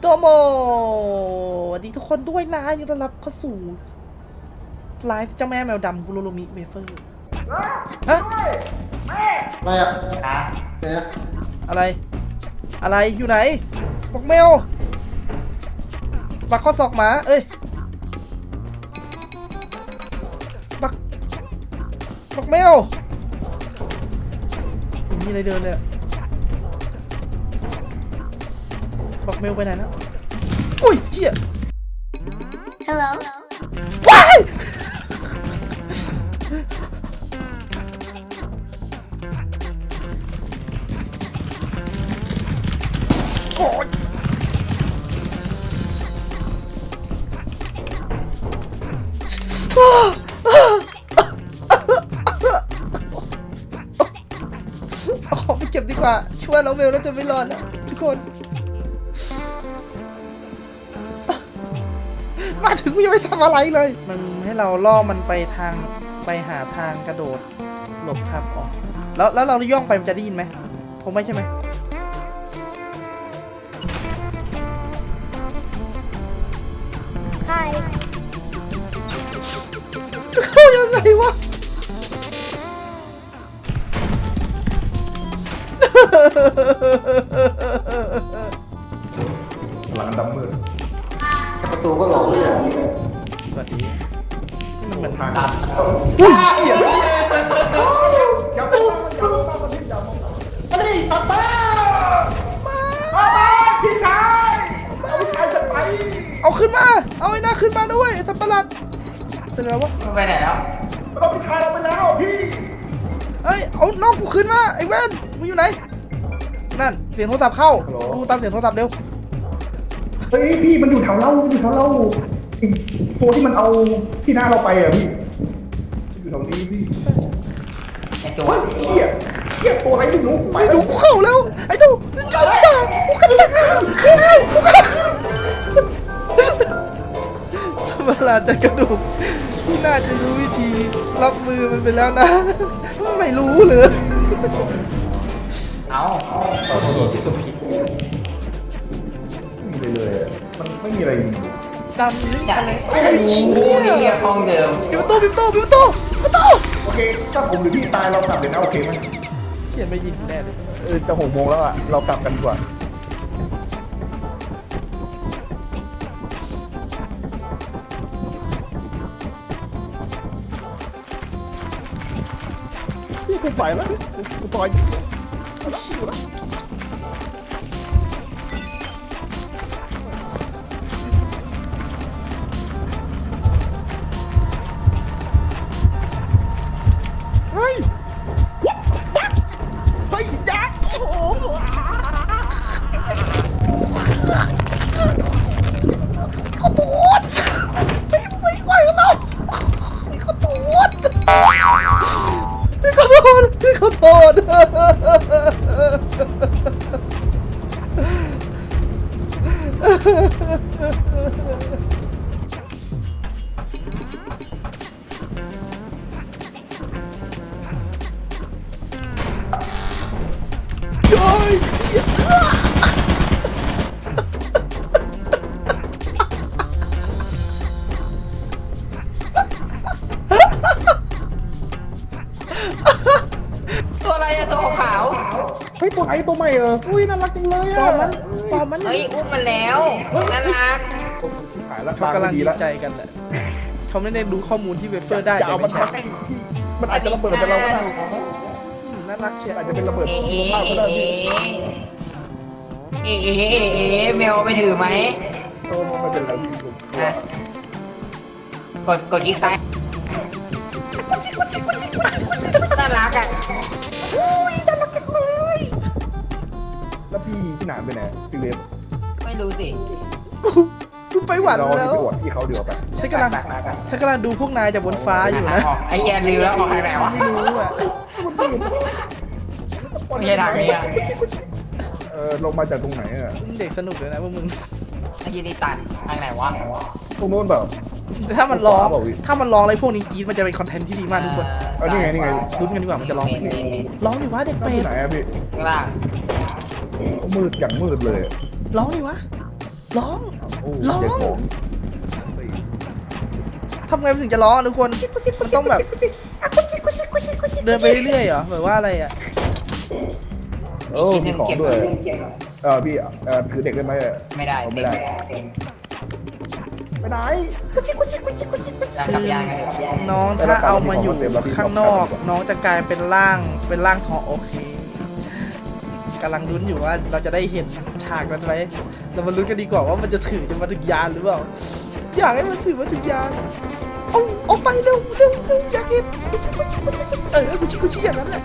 โตโมสวัสดีทุกคนด้วยนะยินดีต้อนรับเข้าสู่ไลฟ์เจ้าแม่แมวดำกุโรโรมิเวเฟอร์ฮะอะไรอะเนี่ยอะไร อะไรอยู่ไหนบอกแมวปักข้อศอกหมาเอ้ยปักปักแมวมีอะไรเดินเลย อะปักแมวไปไหนแล้วอุ้ยเหี้ย Hello. ว้ายโอ๊ยเอาขอไปเก็บดีกว่าช่วยน้องเมลแล้วจะไม่รอดแล้วทุกคน มาถึงกูยังไม่ทำอะไรเลย มันให้เราล่อมันไปทางไปหาทางกระโดดหลบครับอ๋อแล้วแล้วเราย่องไปมันจะได้ยินไหมคงไม่ใช่ไหม Hi. จะเข้ายังไงวะหลังดำมืด ประตูก็หลอกเลยอะสวัสดีนี่มันเหมือนทางอุ้ยเหี้ยเฮ้ยป้าป้าพี่ชายเอาพี่ชายจะไปเอาขึ้นมา เอาไอ้หน้าขึ้นมาด้วยไอ้สัตว์ประหลาดเป็นไรวะไปไหนแล้วเราพี่ชายเราไปแล้วพี่เอ้ยเอาน้องกูขึ้นมาไอ้แว่นมึงอยู่ไหนนั่นเสียงโทรศัพท์เข้าดูตามเสียงโทรศัพท์เร็ว เฮ้ยพี่มันอยู่แถวเรามันอยู่แถวเราไอ้ตัวที่มันเอาที่หน้าเราไปอะพี่มันอยู่แถวนี้พี่ไอตัวเฮ้ยเหี้ยเหี้ยตัวอะไรไม่รู้ไปไอ้แล้ดูวกูเข้าแล้ว ไอ้ดูจอมจ่ากูกันตักกูกันสมราจะกระดูกที่น่าจะรู้วิธีรับมือมันไปแล้วนะ ไม่รู้เลย เอาขอโทษที่กดผิดไม่มี เลยเลยอะมันไม่มีอะไรจริงดำนี่อยากอะไรไอ้หนูนี่ห้องเดิมปิดประตูปิดประตูปิดประตูปิดประตูโอเค ถ้าผมหรือพี่ตายเรากลับเลยนะโอเคไหมเขียนไม่ยินแน่เลยเออจะหกโมงแล้วอะ เรากลับกันดีกว่า พี่กูไปแล้วกูปล่อย ตัวอะไรอะตัวขาว เฮ้ยตัวไหนตัวใหม่เอออุ้ยน่ารักจังเลยปออะมมันป อมมันเฮ้ยอุ้มมันแล้วน่ารักขายแล้วเขากำลังดีดีแล้วใจกันแหละเขาไม่ได้รู้ข้อมูลที่เวเฟอร์ได้จะแต่เอามัไม่นใช่มาให้มันอาจจะระเบิดแต่เราก็ได้อืมน่ารักเชียวอาจจะเป็นระเบิดเอ๋สุขภาพก็ได้พี่เอ๋เอ๋เอ๋เอ๋แมวไปถือไหมเออไม่เป็นไรพี่ผมอะกดกดคลิกซ้ายน่ารักอะ พี่พี่หนานไปไหนพี่เวฟไม่รู้สิกูกูไปหวันเราแล้วไปอวดพี่เขาเดี๋ยวไปฉันกำลังไปไปไปฉันกำลังดูพวกนายจากบนฟ้าอยู่นะออกไอ้เหี้ยลืมแล้วออกทางไหนวะไม่รู้อะไม่ใช่ทางนี้อะเออลงมาจากตรงไหนอะเด็กสนุกเลยนะพวกมึง ไอ้ยี่นี่ตันทางไหนวะตรงโน้นแบบ ถ้ามันร้อง ขวาเปล่าพี่ ถ้ามันร้องอะไรพวกนี้กรีดมันจะเป็นคอนเทนต์ที่ดีมากทุกคน เออนี่ไงนี่ไง ลุ้นกันดีกว่ามันจะร้องไหมร้องดิวะเด็กนั่นเป็ที่ดไหนอะพี่ข้างล่าง มืดอย่างมืดเลยร้องดิวะ ร้องโอ้ร้องเด็กของ ทำไงมันถึงจะร้องอะทุกคน มันต้องแบบ เดินไปเรื่อยๆเหรอแบบว่าอะไรอะเออมีของด้วยเออพี่เออถือเด็กได้ไหมไม่ได้เอาไม่ได้เต็มไม่ได้จะจับยางไงน้องถ้าเอามาอยู่ข้างนอก น้องจะกลายเป็นร่าง เป็นร่างทองโอเค กำลังลุ้นอยู่ว่าเราจะได้เห็นฉากนั้นไหมเรามาลุ้นกันดีกว่าว่ามันจะถือจะมาถึงยานหรือเปล่า อยากให้มันถือมาถึงยานเอาเอาไปเร็วเร็วเร็วอยากเห็นเออกูชี้กูชี้อย่างนั้นแหละ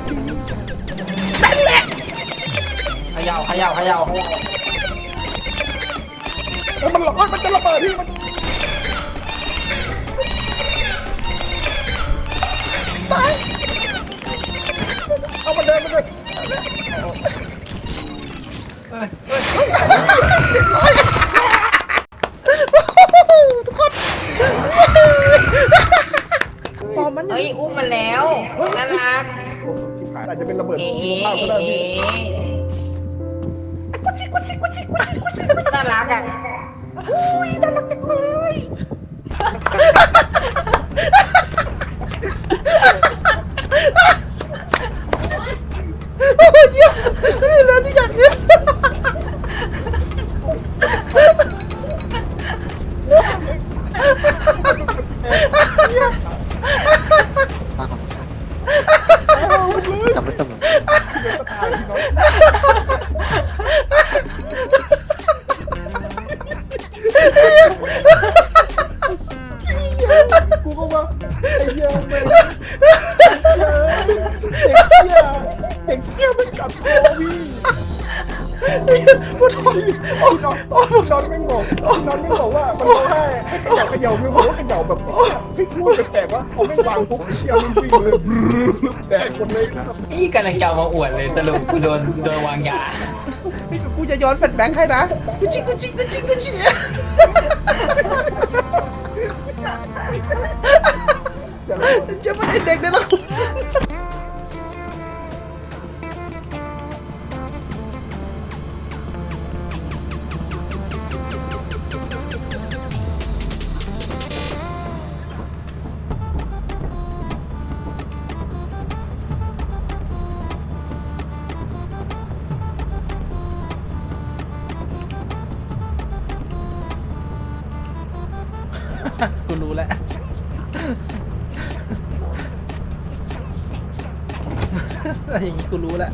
นั่นแหละเขย่าเขย่าเขย่าเออมันร้อนมันจะระเบิดพี่มันตายเอามันเดินมันเดิน ทุกคนปอมมันอยู่เฮ้ยอุ้มมันแล้วน่ารักอาจจะเป็นระเบิดเอ๋ข้าวก็ได้เอ๋พี่น่ารักอะโอ้ยเยี่ยมนี่แหละที่อยากเห็นกลั กัดคอพี่กูทนอ้ยโอ้ยนอนไม่บอกนอนไม่บอกว่ามันร้องไห้ให้เขย่าเขย่าไม่บอกว่าเขย่าแบบพี่พูดแปลกๆว่าเขาไม่วางปุ๊บเชี่ยมันวิ่งเลยแตกหมดเลยนี่กำลังจะมาอวดเลยสรุปกูโดนโดนวางยากูจะย้อนแฟลชแบ็กให้นะกูจิกกูจิกกูจิกกูจิกจะไม่ได้เด็กได้หรอ กูรู้แล้วอะไรอย่างนี้กูรู้แล้ว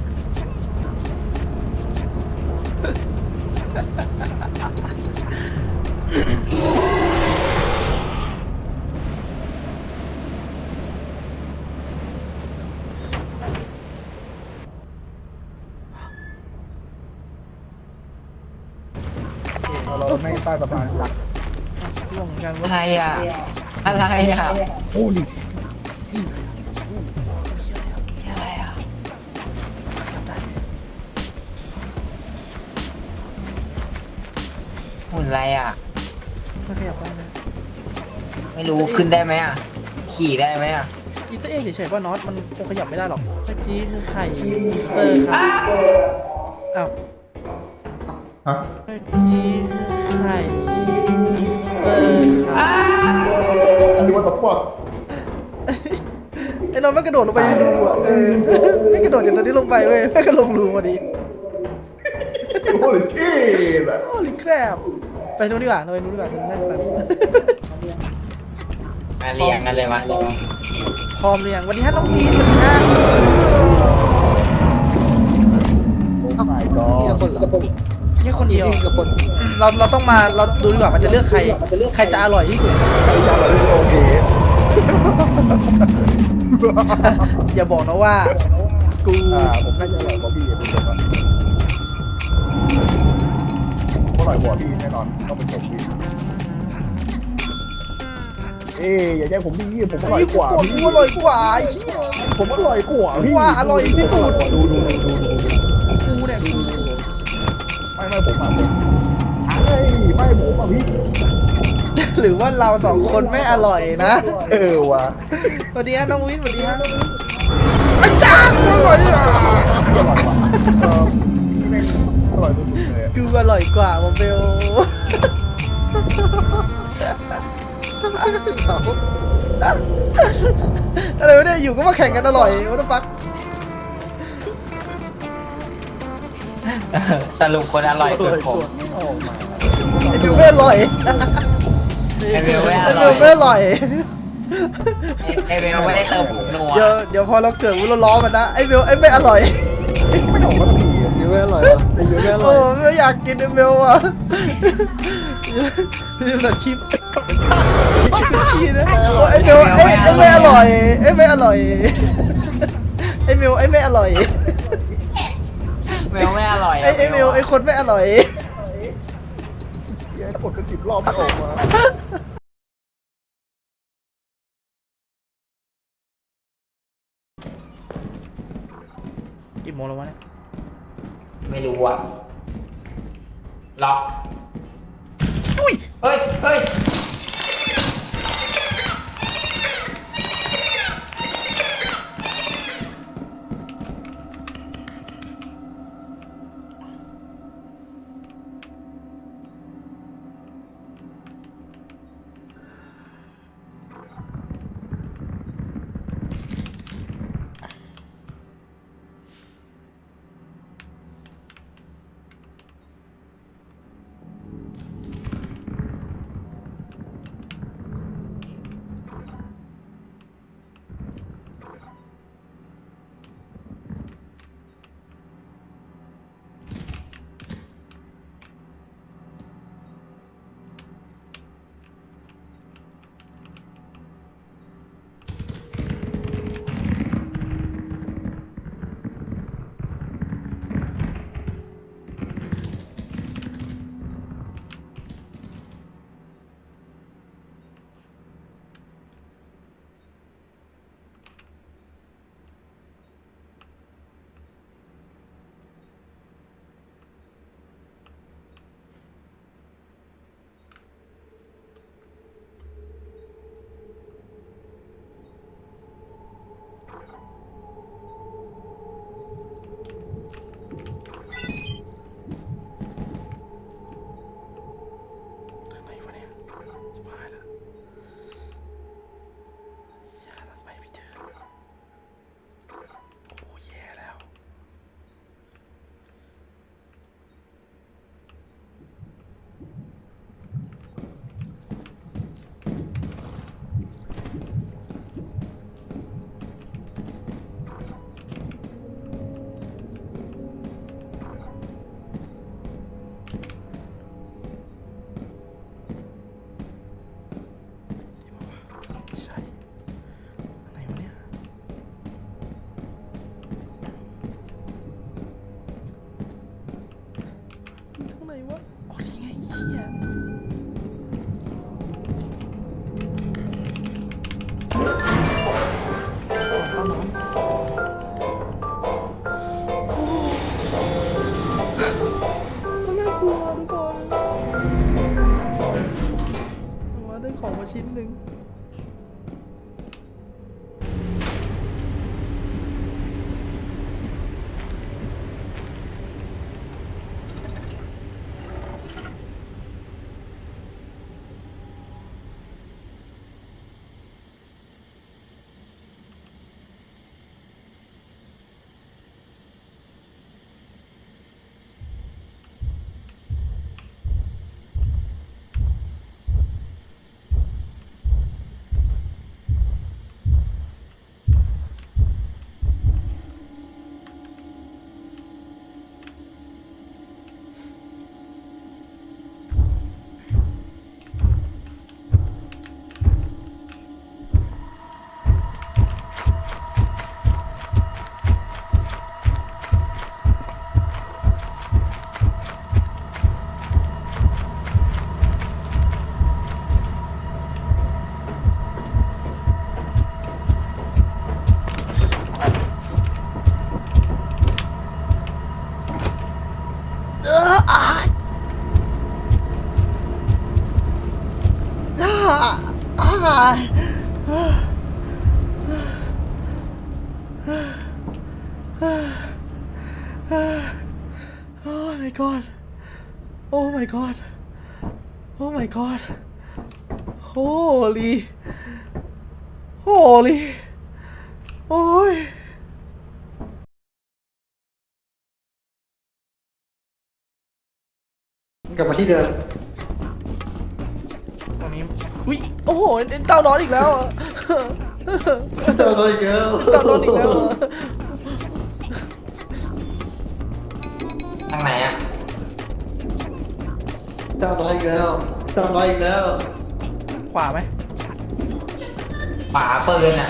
เราไม่ใต้สะพานหลัก อนกันอะว่าไรอะ อะไรอะโอ้ดิอะไรอะหุ่นอะไรอะไม่ขยับได้นะไม่รู้ขึ้นได้ไหมอะ ขี่ได้ไหมอะ อีเตอร์เองเฉยๆว่าน็อตมันคงขยับไม่ได้หรอก เมื่อกี้คือไข่อีสเตอร์ครับอ้าว ฮะเมื่อกี้คือไข่อีสเตอร์ครับอันนี้ว่าตะฟอกไอ้น้องไม่กระโดดลงไปในรูอะเออไม่กระโดดจากตรงนี้ลงไปเว้ยแม่งก็ลงรูพอดี โอ้ยเท่แบบโอ้ลิแครบไปตรงนี้ดีกว่าไปนู้นดีกว่าตรงนั้นแต่ มาเรียงกันเลยมาพร้อมหรือยังวันนี้ฮะน้องพีสวัสดีฮะโอ้ my นี่ god คนเหรอ แค่คนนี่เดียวนี่กับคนเราเราต้องมาเราดูดีกว่ามันจะเลือกใคร ใครจะอร่อยที่สุดใครจะอะไรโอเคอย่าบอกนะว่า กูอ่าผมน่าจะอร่อยกว่าพี่ผมบอกว่าผมอร่อยกว่าพี่แน่นอนต้องเป็นผมพี่เอ้ยอย่าแย่งผมพี่ผมอร่อยกว่ากูพี่กูอร่อยกว่าไอ้เหี้ยผมอร่อยกว่าพี่ว่าอร่อยที่สุด ดูดูดูดูดู กูเนี่ยกูไม่ไม่ ผมอะเฮ้ยไม่ผมอะพี่หรือว่าเราสองคนไม่อร่อยนะเออวะสวัสดีฮะน้องวิทย์สวัสดีฮะอาจารย์อร่อยอะอร่อยร่อยเลยกูอร่อยกว่าโมเบลอะไรวะเนี่ยอยู่ก็มาแข่งกันอร่อยวัตถุฟัก สรุปคนอร่อยสุดผมไม่ออกมาไอ้บิวไม่อร่อยไอเบลไม่อไอ้ร่บิอวยไม่อร่อย ไอเบลไม่ได้เติมผงนัวเดี๋ยวเดี๋ยวพอเราเกิดวุ้นเราล้อมันนะไอ้บิวไอ้ไม่อร่อยไม่ออกมาสักทีเยอะไม่อร่อยอะแต่เยอะไม่อร่โอ้อยไม่อยากกินไอ้บิวอะนี่แต่คลิปชีนะโอ้ไอ้บิวไอ้ไอ้ไม่อร่อยไอ้ไม่อร่อยไอ้มิวไอ้ไม่อร่อย เบลไม่อร่อยไอ้ไอ้มิวไอ้คนไม่อร่อยเหี้ยกดกันสิบรอบไม่ออกมากี่โมงแล้ววะเนี่ยไม่รู้อะล็อกอุ้ยเฮ้ยเฮ้ย โอ้ my god โอ้ my god โอ้ my god holy holy โอ้ยกลับมาที่เดิมตรงนี้ อุ้ยโอ้โหเต้านอนอีกแล้วอะเดินเลยอีกแล้วเต้านอนอีกแล้วอะทางไหนอะเดินเลยอีกแล้วเดินเลยอีกแล้วขวาไหมฝาปืนอะ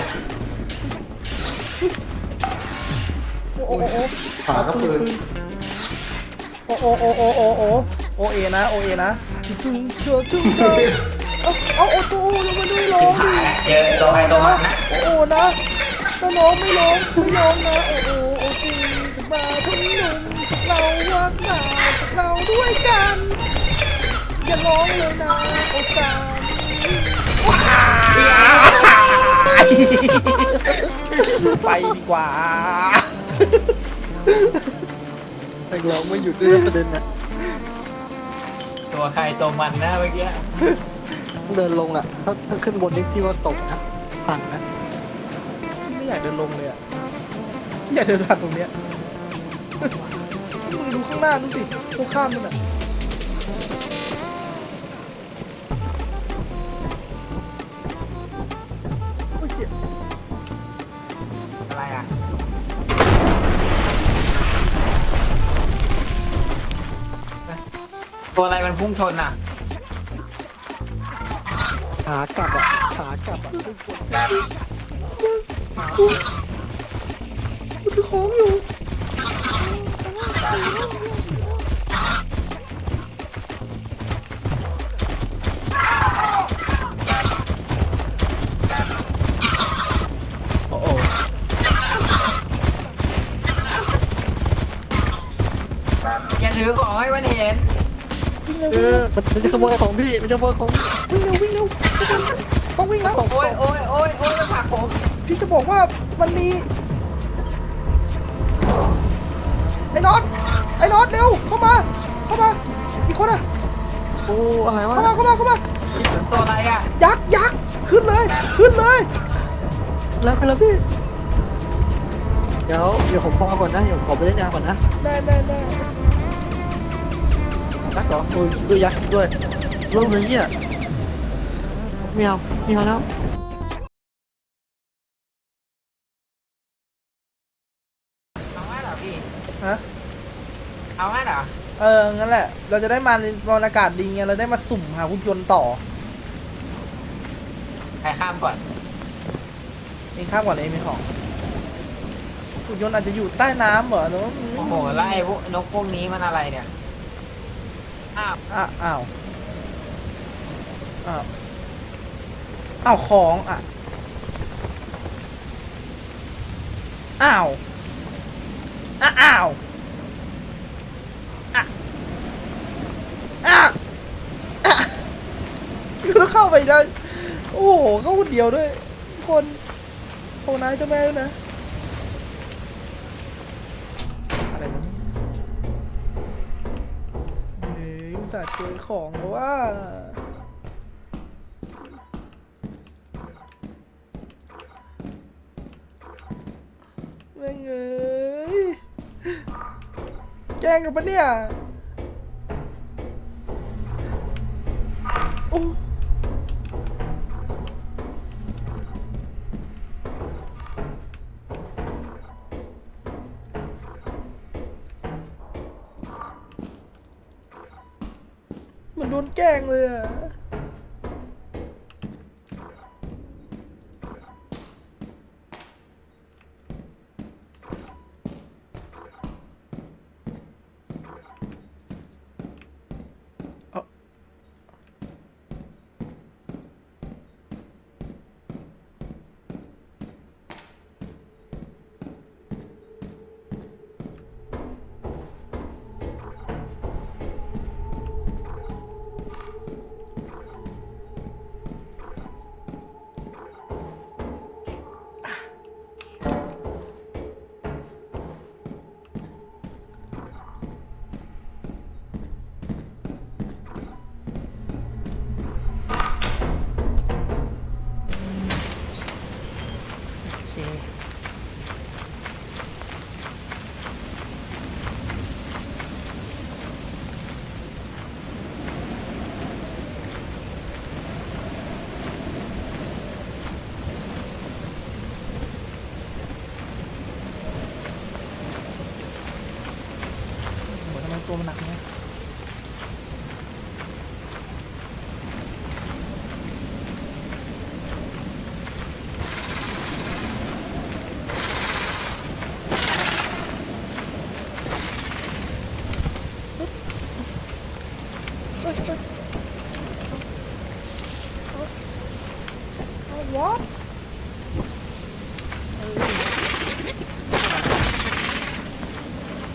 โอ้โอ้โอ้ฝาก็ปืนโอ้โอ้โอ้โอ้โอ้โอ้โอเอนะโอเอนะจุ๊งเจอจุ๊งเจอ เอาเอาโอ้ตัวลงมาด้วยร้องหายเจอตัวใครตัวมันนะโอ้โอ้นะถ้าน้องไม่ร้องไม่ร้องนะโอ้โอ้โอ้จริงมาทั้งหนุ่มเรารักมาจาเราด้วยกันอย่าร้องเลยนะโอ้จานไปดีกว่าแต่ร้องไม่หยุดด้วยประเด็นนะตัวใครตัวมันนะเมื่อกี้ เดินลงอะถ้าถ้าขึ้นบนนี่พี่ว่าตกนะพังนะไม่อยากเดินลงเลยอะไม่อยากเดินผ่านตรงเนี้ยมึงดูข้างหน้าดูสิตรงข้ามนั่นอะโอ้ยเจ็บอะไรอะตัวอะไรมันพุ่งชนอะขากลับอะขากลับอะมันคือของอยู่โอ้โหอย่าถือของให้มันเห็น เร็วเออมันมันจะขโมยของพี่มันจะขโมยของวิ่งเร็ววิ่งเร็วต้องวิ่งแล้วโอ้ยโอ้ยโอ้ยโอ้ยมันผลักผมพี่จะบอกว่ามันมีไอ้น็อตไอ้น็อตเร็วเข้ามาเข้ามาอีกคนอะโอ้อะไรวะเข้ามาเข้ามาเข้ามาตัวอะไรอะยักษ์ยักษ์ขึ้นเลยขึ้นเลยแล้วกันแล้วพี่เดี๋ยวเดี๋ยวผมพอก่อนนะเดี๋ยวผมขอไปเล่นยาก่อนนะได้ได้ได้ ยักษ์เหรอโอ้ยด้วยยักษ์ด้วยลงเลยเนี่ยไม่เอาไม่เอาแล้วเอาไว้เหรอพี่ฮะเอาไว้เหรอเออ งั้นแหละ เราจะได้มาในบรรยากาศดีไง เราได้มาสุ่มหาหุ่นยนต์ต่อใครข้ามก่อนเองข้ามก่อนเลยมีของหุ่นยนต์อาจจะอยู่ใต้น้ำเหรอหรือว่ามันโอ้โหแล้วไอ้พวกนกพวกนี้มันอะไรเนี่ย อ้าวอ้าวอ้าวอ้าวของอะอ้าวอะอ้าวอะอะอะคือเข้าไปได้โอ้โหเข้าคนเดียวด้วยคนโคนายเจ้าแม่ด้วยนะ อะไรวะเนี่ยเฮ้ยอุต ส่าห์เจอของแล้วว่าแม่งเอ้ยแกล้งกันปะเนี่ยโอ้ โดนแกล้งเลยอะ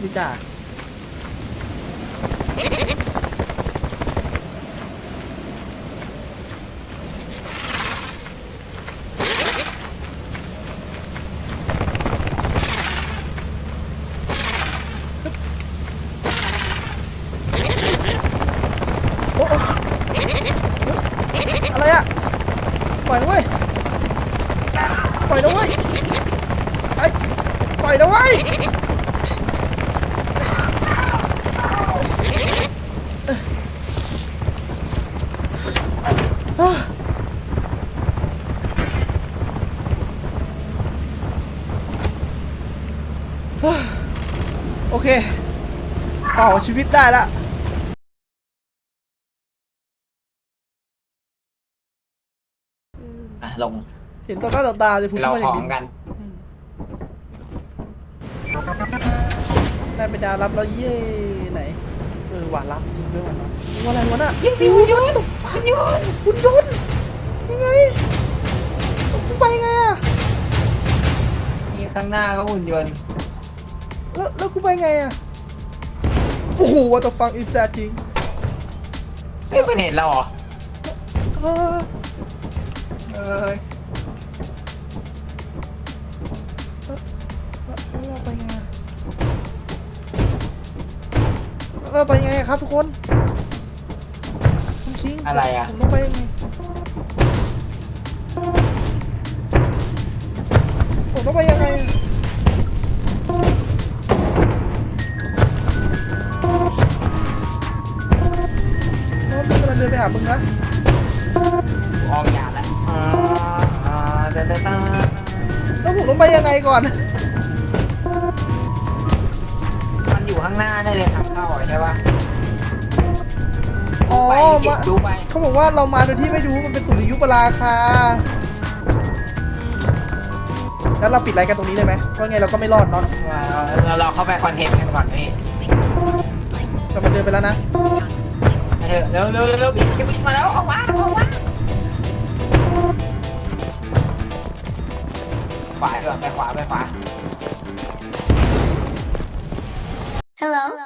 ดีจ้า โอเค ต่อชีวิตได้ละอะลงเห็นต่อหน้าต่อตาเลยพูดเรามาอขย่าองงนี้กัน ได้เป็นดาวรับแล้วเย่ไหนเออว่ารับจริงด้วยวันเนาะว่าอะไรวะน่ะหุ่นยนต์ตฟ้าหุ่นยนต์ยังไงกูไปไงอะนี่ข้างหน้าก็หุ่นยนต์ แล้วแล้วกูไปไงอะโอ้โหว่าตฟังอินแซจริงเฮ้ยมันเห็นเราเหรอเออเอ้ยแล้วเราไปไงอะแล้วเราไปไงครับทุกคนคุณคิงอะไรอะผมต้องไปยังไง องไปยังไงก่อน มันอยู่ข้างหน้าได้เลยทางเข้าใช่ปะอ๋อไปเก็บมาดูไปเขาบอกว่าเรามาโดยที่ไม่รู้มันเป็นสุริยุปราคา แล้วเราปิดรายการตรงนี้เลยไหมเพราะไงเราก็ไม่รอดเนาะเราเราเข้าไปคอนเทนต์กันก่อนพี่แต่มันเดินไปแล้วนะ เร็วเร็วเร็วเร็ววิ่งวิ่งมาแล้วออกมาออกมา ขวาด้วยไปขวาไปขวา Hello?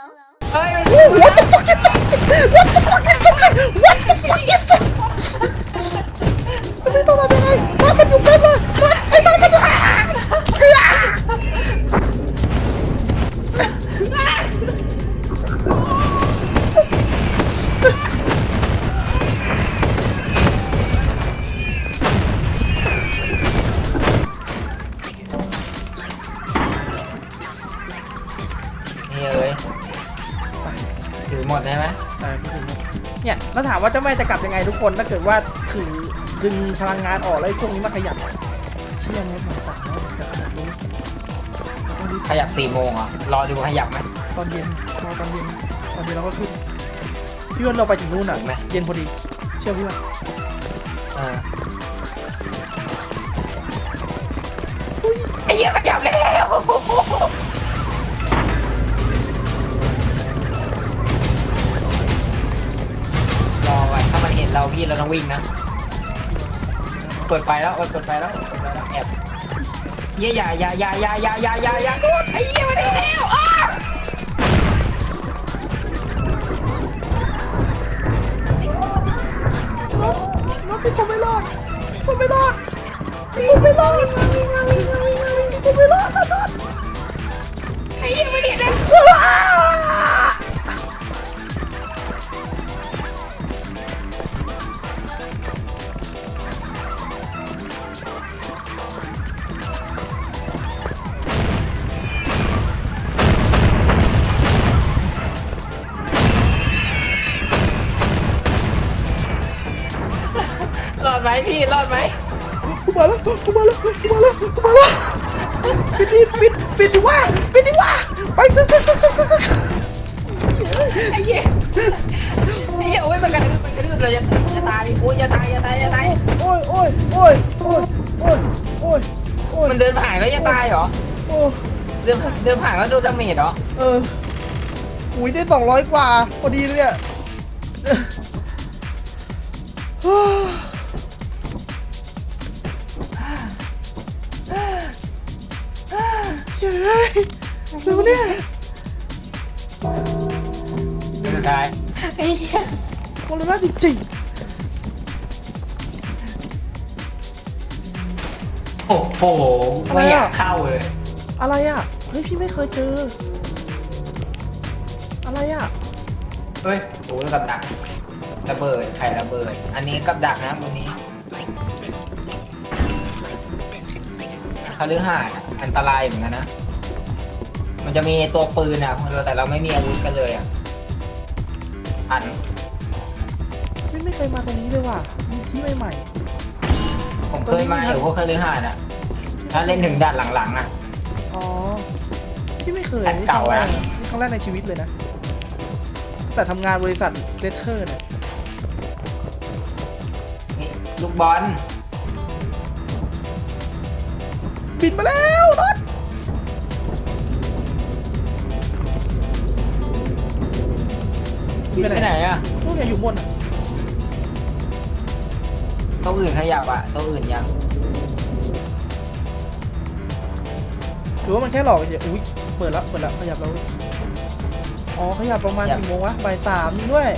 คนถ้าเกิดว่าถือดึงพลังงานออกแล้วไอ้พวกนี้มาขยับเชื่อไหมผมสั่งว่าจะขยับตรงนี้ต้องรีบขยับสี่โมงเหรอรอดูขยับไหมตอนเย็นรอตอนเย็นตอนเย็นเราก็ขึ้นพี่วันเราไปถึงนู่นอะถึงไหมเย็นพอดี เชื่อพี่ว่าเออไอ้เหี้ยขยับแล้วามันเห็นเราพี่เราต้องวิ่งนะ เปิดไฟแล้วเปิดไฟแล้วเปิดไฟแล้วแอบเหี้ยอย่าอย่าอย่าอย่าอย่าอย่าอย่าอย่าดูดไอ้เหี้ยมันเห็นแล้วอ้าน้องผมไม่รอดผมไม่รอดผมไม่รอดผมไม่รอดไอ้เหี้ยมันเห็นแล้ว ดไหมพี่รอดไหมกูมาแล้วกูมาแล้วกูมาแล้วกูมาแล้วปิดดิปิดปิดดิว่าปิดดิว่าไปไปไปไปไปไปไอ้เหี้ยไอ้เหี้ยโอ้ยมันกระดืบมันกระดืบเลยจะตายโอ้ยจะตายจะตายจะตายโอ้ยโอ้ยโอ้ยโอ้ยโอ้ยโอ้ยโอ้ยมันเดินผ่านแล้วจะตายเหรอโอ้เดินเดินผ่านแล้วโดนดาเมจเหรอเอออุ้ยได้สองร้อยกว่าพอดีเลยเนี่ย เร็วเนี่ยสุดท้ายไอ้เหี้ยโคโรนาจริงโอ้โหไม่อยากเข้าเลย ๆอะไรอะเฮ้ยพี่ไม่เคยเจอ อะไรอะเฮ้ยโอ้ยกับดักระเบิดไข่ระเบิด อันนี้กับดักนะตรงนี้คฤหาสน์อะอันตรายเหมือนกันนะ มันจะมีตัวปืนอะแต่เราไม่มีอาวุธกันเลยอะอันไม่ไม่เคยมาตรงนี้เลยว่ะมีที่ใหม่ผมเคยมาอยู่พวกคฤหาสน์อะถ้าเล่นถึงด่านหลังๆอะ ๆอ๋อพี่ไม่เคยอันเก่าอะ นี่ครั้งแรกในชีวิตเลยนะ แต่ทำงานบริษัทเลเทอร์เนี่ยนี่ลูกบอลบินมาแล้วรถ วิ่งไปไหนอะนู่นเนี่ยอยู่บนอะโตัวอื่นขยับอะโตัวอื่นยังหรือว่ามันแค่หลอกเฉยอุ้ยเปิดแล้วเปิดแล้วขยับแล้วอ๋อขยับประมาณกี่โมงวะบ่ายสามจริงด้วย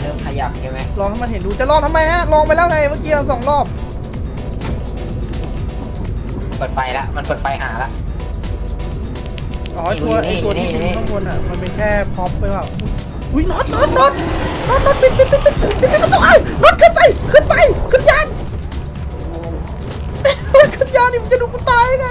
เริ่มขยับใช่ไหมลองให้มันเห็นดูจะลองทำไมฮะลองไปแล้วไงเมื่อกี้สองรอบ เปิดไฟละมันเปิดไฟหาละ อ๋อไอ้ตัวไอตัวที่อยู่ข้างบนอะมันเป็นแค่พ็อปไปเปล่าอุ้ยน็อตน็อตน็อตน็อตน็อตปิดปิดปิดปิดปิดปิดประตูไอ้น็อตขึ้นไปขึ้นไปขึ้นยานขึ้นยานนี่มันจะดูกูตายไง